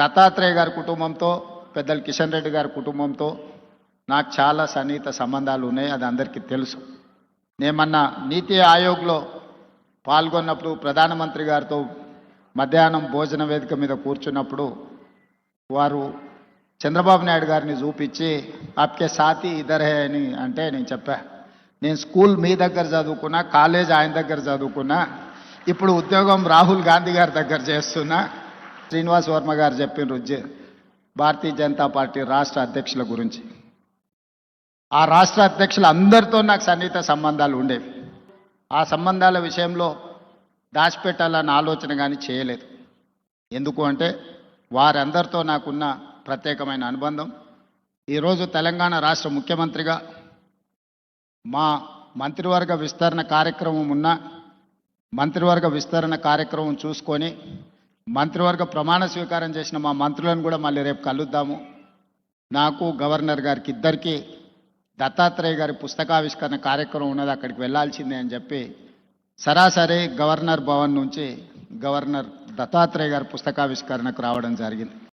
దత్తాత్రేయ గారి కుటుంబంతో పెద్దలు కిషన్ రెడ్డి గారి కుటుంబంతో నాకు చాలా సన్నిహిత సంబంధాలు ఉన్నాయి అది అందరికీ తెలుసు. నేమన్నా నీతి ఆయోగ్లో పాల్గొన్నప్పుడు ప్రధానమంత్రి గారితో మధ్యాహ్నం భోజన వేదిక మీద కూర్చున్నప్పుడు వారు చంద్రబాబు నాయుడు గారిని చూపించి ఆప్కే సాతి ఇద్దరే అని అంటే నేను చెప్పా. నేను స్కూల్ మీ దగ్గర చదువుకున్నా కాలేజ్ ఆయన దగ్గర చదువుకున్నా ఇప్పుడు ఉద్యోగం రాహుల్ గాంధీ గారి దగ్గర చేస్తున్నా శ్రీనివాస్ వర్మ గారు చెప్పిన భారతీయ జనతా పార్టీ రాష్ట్ర అధ్యక్షుల గురించి. ఆ రాష్ట్ర అధ్యక్షులు అందరితో నాకు సన్నిహిత సంబంధాలు ఉండేవి. ఆ సంబంధాల విషయంలో దాచిపెట్టాలన్న ఆలోచన కానీ చేయలేదు. ఎందుకు అంటే వారందరితో నాకున్న ప్రత్యేకమైన అనుబంధం. ఈరోజు తెలంగాణ రాష్ట్ర ముఖ్యమంత్రిగా మా మంత్రివర్గ విస్తరణ కార్యక్రమం ఉన్న మంత్రివర్గ విస్తరణ కార్యక్రమం చూసుకొని మంత్రివర్గ ప్రమాణ స్వీకారం చేసిన మా మంత్రులను కూడా మళ్ళీ రేపు కలుద్దాము. నాకు గవర్నర్ గారికి ఇద్దరికి దత్తాత్రేయ గారి పుస్తకావిష్కరణ కార్యక్రమం ఉన్నది అక్కడికి వెళ్ళాల్సిందే అని చెప్పి సరాసరి గవర్నర్ భవన్ నుంచి గవర్నర్ దత్తాత్రేయ గారి పుస్తకావిష్కరణకు రావడం జరిగింది.